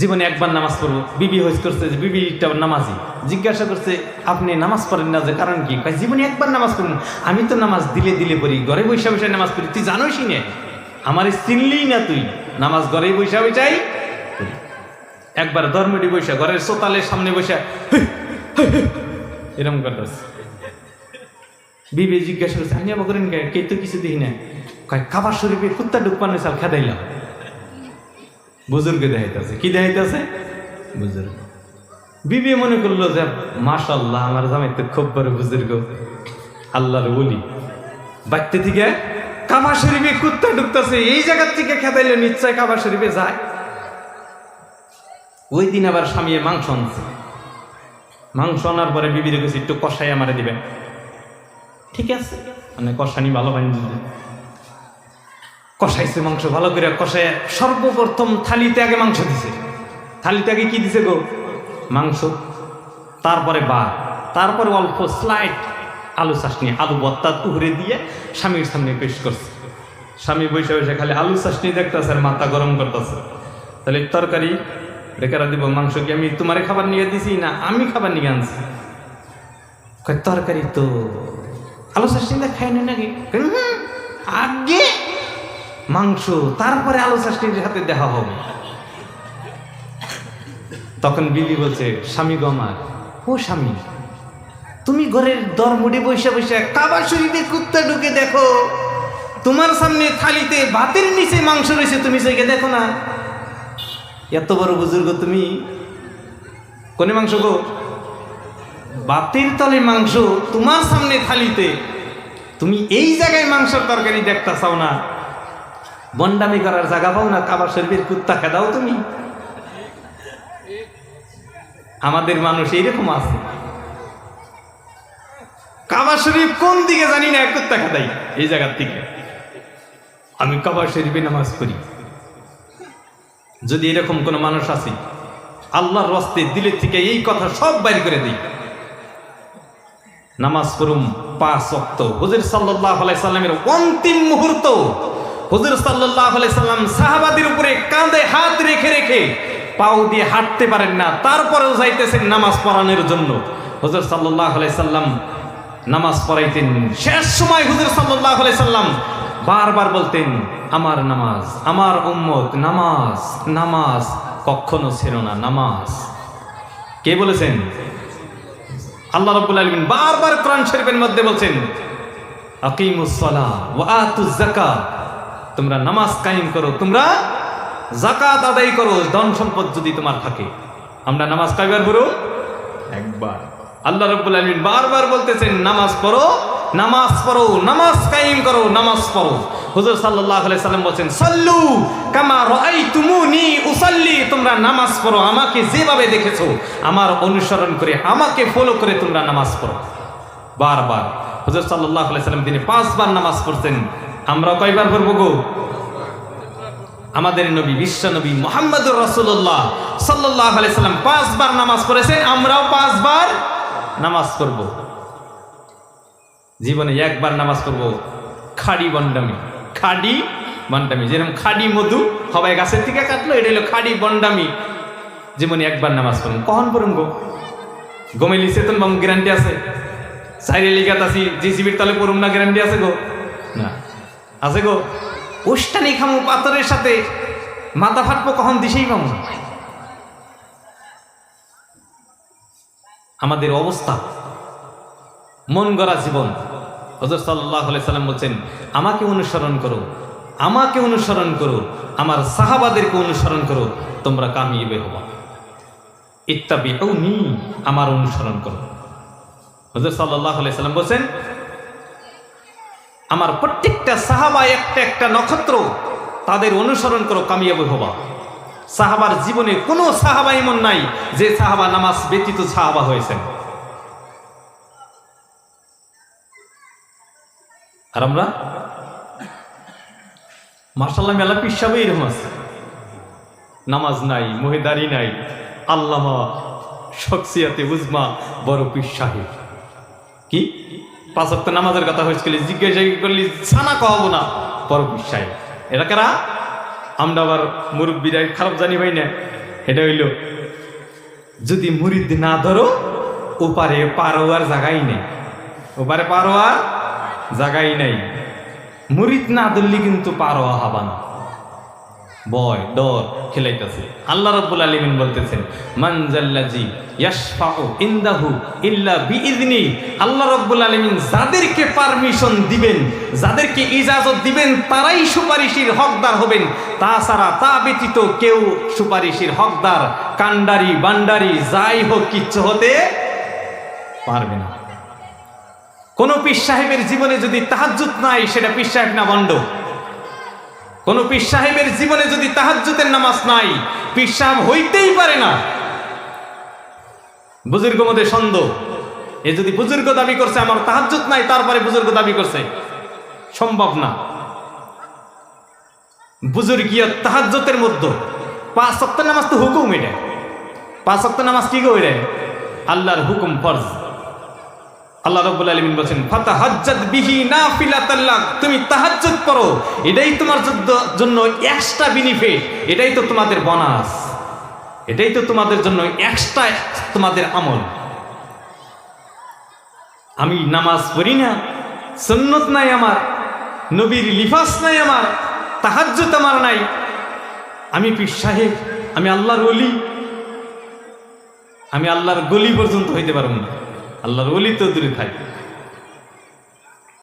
জীবনে একবার নামাজ পড়ব। বিবি হইস করছে যে বিবিটা নামাজি। জিজ্ঞাসা করছে, আপনি নামাজ পড়েন না যে কারণ কি? জীবনে একবার নামাজ পড়ুন আমি তো নামাজ দিলে দিলে পড়ি, ঘরে বৈশা বৈশা নামাজ পড়ি। তুই জানোসই না? আমার চিনলি না তুই? নামাজ ঘরে বৈশা বৈশাই একবার ধর্মটি বৈশা ঘরের সোতালের সামনে বৈশা এরকম করতেছে বিবে জিজ্ঞাসা করছে, আমি আবার করেন কে? তো কিছু দেখি না? কাবার শরীফে কুত্তা ডুকপানে চাল খেদাইলাম। বুজুর্গ দেখাইতেছে। কি দেখাইতেছে? বুজুর্গ। বিবি মনে করল যে মাশাল্লাহ আমার জামাই তো খুব বড় বুজুর্গ। আল্লাহর বলি বাড়তে থেকে কাবা শরীফে কুত্তা ঢুকতেছে। এই জায়গার থেকে খেদাইলে নিশ্চয় কাবা শরীফে যায়। ওই দিন আবার স্বামী মাংস আনছে। মাংস আনার পরে বিবির কাছে একটু কষাই আমারে দিবেন। ঠিক আছে? মানে কষানি ভালো বানিয়ে কষাইছে মাংস, ভালো করে কষায় সর্বপ্রথম থালিতে আগে মাংস দিছে। থালিতে আগে কি দিছে গো? মাংস। তারপরে বা তারপরে অল্প স্লাইড আলু চাটনি, আলু বত্তা উহরে দিয়ে স্বামীর সামনে পেশ করছে। স্বামী বসে বসে খালি আলু চাটনি দেখতেছে আর মাথা গরম করতেছে। তাহলে তরকারি, বেকারা দিব, মাংস কি আমি তোমারে খাবার নিয়ে দিছি না আমি খাবার নিয়ে আনছি? তরকারি তো আলু চাটনি খাই না নাকি? আগে মাংস, তারপরে আলু চাষটির হাতে দেখা হবে। তখন বিবি বলছে, স্বামী গো আমার, ও স্বামী, তুমি ঘরের দর মুড়ি বসে বসে কাবা শরীরে কুত্তা ঢুকে দেখো। তোমার সামনে থালিতে ভাতের নিচে মাংস রয়েছে, তুমি সেকে দেখো না। এত বড় বুজুর্গ তুমি, কোনে মাংস গো? বাতের তলে মাংস তোমার সামনে থালিতে। তুমি এই জায়গায় মাংসের তরকারি দেখতে চাও না। বন্ডামি করার জায়গা পাও না কাবা শরীফের কুত্তা খেদাও তুমি। আমাদের মানুষ এইরকম আছে। কাবা শরীফ কোন দিকে জানি না কুত্তা খেদাই, এই জায়গার থেকে আমি কাবা শরীফে নামাজ পড়ি। যদি এরকম কোনো মানুষ আছে, আল্লাহর রস্তে দিলের থেকে এই কথা সব বাইর করে দিই। নামাজ পড়ুম পাঁচ অক্ত হুজুর সাল্লাহ সাল্লামের অন্তিম মুহূর্ত হুজুর সাল্লাহ সাল্লাম সাহাবাদের উপরে কাঁধে হাত রেখে রেখে পাও দিয়ে হাঁটতে পারেন না, তারপরেও যাইতেছেন নামাজ পড়ানোর জন্য। হুজুর সাল্লাহ সাল্লাম নামাজ পড়াইতেন। শেষ সময় হুজুর সাল্লাহ সাল্লাম বারবার বলতেন, আমার নামাজ, আমার উম্মত, নামাজ নামাজ কখনো ছিল না, নামাজ। কে বলেছেন? আল্লাহ রাব্বুল আলামিন বারবার কোরআন শরীফের মধ্যে বলছেন, আকিমুস সালাহ ওয়া আতুজ যাকাত। তোমরা নামাজ কায়েম করো তোমরা যাকাত আদায় করো ধন সম্পদ যদি তোমার থাকে। আমরা নামাজ কয়বার পড়ো? একবার। আল্লাহ রাব্বুল আলামিন বারবার বলতেছেন নামাজ পড়ো নামাজ পড়ো নামাজ কায়েম করো নামাজ পড়ো। হুজুর সাল্লাল্লাহু আলাইহি সাল্লাম বলেন সাল্লু কামা রাআইতুমুনি উসাল্লি তোমরা নামাজ পড়ো আমাকে যেভাবে দেখেছ আমার অনুসরণ করে আমাকে ফলো করে তোমরা নামাজ পড়ো। বারবার। হুজুর সাল্লাল্লাহু আলাইহি সাল্লাম তিনি পাঁচবার নামাজ পড়তেন আমরা কয়বার পড়ব গো? আমাদের নবী, বিশ্ব নবী সাল্লাল্লাহু আলাইহি সাল্লাম পাঁচবার নামাজ পড়েছেন, আমরাও পাঁচবার নামাজ পড়ব। জীবনে একবার নামাজ পড়ব। খাড়ি বন্ডামি, খাডি বন্ডামি, যেরকম খাডি মধু সবাই গাছের থেকে কাটলো, এটা হলো খাডি বন্ডামি। জীবনে একবার নামাজ পড়ুন কখন পড়ুন গো? গমেলি চেতন বাম গ্যারান্টি আছে? সাইরে লিগাত আছি, জিসিবির তলে পড়ুন না, গ্যারান্টি আছে গো? আছে গো। উষ্টানি খামু পাথরের সাথে মাথা ফাটবো কখন দিশেই পামু আমাদের অবস্থা, মন গড়া জীবন। হজর সাল্লাহ সাল্লাম বলছেন, আমাকে অনুসরণ করো, আমাকে অনুসরণ করো, আমার সাহাবাদেরকে অনুসরণ করো, তোমরা কামিয়ে হবা। ইত্যাবি আমার অনুসরণ করো। হজর সাল্লাহ সাল্লাম বলছেন আমার প্রত্যেকটা সাহাবা, একটা একটা নক্ষত্র তাদের অনুসরণ করো কামিয়াবি হবা। সাহাবার জীবনে কোনো সাহাবা এমন নাই যে সাহাবা নামাজ ব্যতীত সাহাবা হয়েছেন। আর আমরা? মার্শাল্লাহ মেলা পিসাবে এরকম আছে। নামাজ নাই, মহিদারি নাই, আল্লামা শখসিয়াতে উজমা, বড় পিস সাহেব। কি? পাঁচ অক্ট নামাজের কথা হয়েছিল, জিজ্ঞাসা করলি ছানা কহাবো না। পিস সাহেব এরা কারা? আমরা আবার মুরব্বীরা খারাপ জানি ভাই না। এটা হইল, যদি মুরিদ না ধরো, ওপারে পারো আর জাগাই নেই। ওপারে পারো আর জাগাই নাই। মুরিদ না ধরলে কিন্তু পারো হাবা না। ভয়, ডর খেলাইতেছে। আল্লাহ রাব্বুল আলামিন বলতেছেন মানজাল্লাজি ইয়াশফাউ ইনদাহু ইল্লা বিইذনি আল্লাহ রাব্বুল আলামিন যাদেরকে পারমিশন দিবেন, যাদেরকে ইজাজত দিবেন, তারাই সুপারিশের হকদার হবেন। তাছাড়া তা ব্যতীত কেউ সুপারিশের হকদার কান্ডারি বান্ডারি যাই হোক, কিচ্ছু হতে পারবে না। কোন পীর সাহেবের জীবনে যদি তাহাজ্জুদ নাই, সেটা পীর সাহেব না বন্ড কোন পীর সাহেবের জীবনে যদি তাহাজ্জুদের নামাজ নাই, পীর সাহেব হইতেই পারে না। বুজুর্গ মধ্যে সন্দেহ এ যদি বুজুর্গ দাবি করছে, আমার তাহাজ্জুদ নাই, তারপরে বুজুর্গ দাবি করছে। সম্ভব না। বুজুর্গীয় তাহাজ্জুতের মধ্যে পাঁচ সপ্তাহ নামাজ তো হুকুম এটা। পাঁচ সপ্তাহ নামাজ কি গো এটা? আল্লাহর হুকুম ফরজ। আল্লাহ রাব্বুল আলামিন বলেন ফাতাহাজ্জাদ বিহি নাফিলাতাল্লাহ তুমি তাহাজ্জুদ পড়ো। এটাই তোমার জন্য- এক্সট্রা বেনিফিট এটাই তো তোমাদের বোনাস এটাই তো তোমাদের জন্য এক্সট্রা তোমাদের আমল। আমি নামাজ পড়ি না, সুন্নত নাই আমার, নবীর লিফাস নাই আমার, তাহাজ্জুদ আমার নাই। আমি পীর সাহেব, আমি আল্লাহর ওলি। আমি আল্লাহর গলি পর্যন্ত হইতে পারব না। আল্লাহর ওলি তো দূরে থাকি।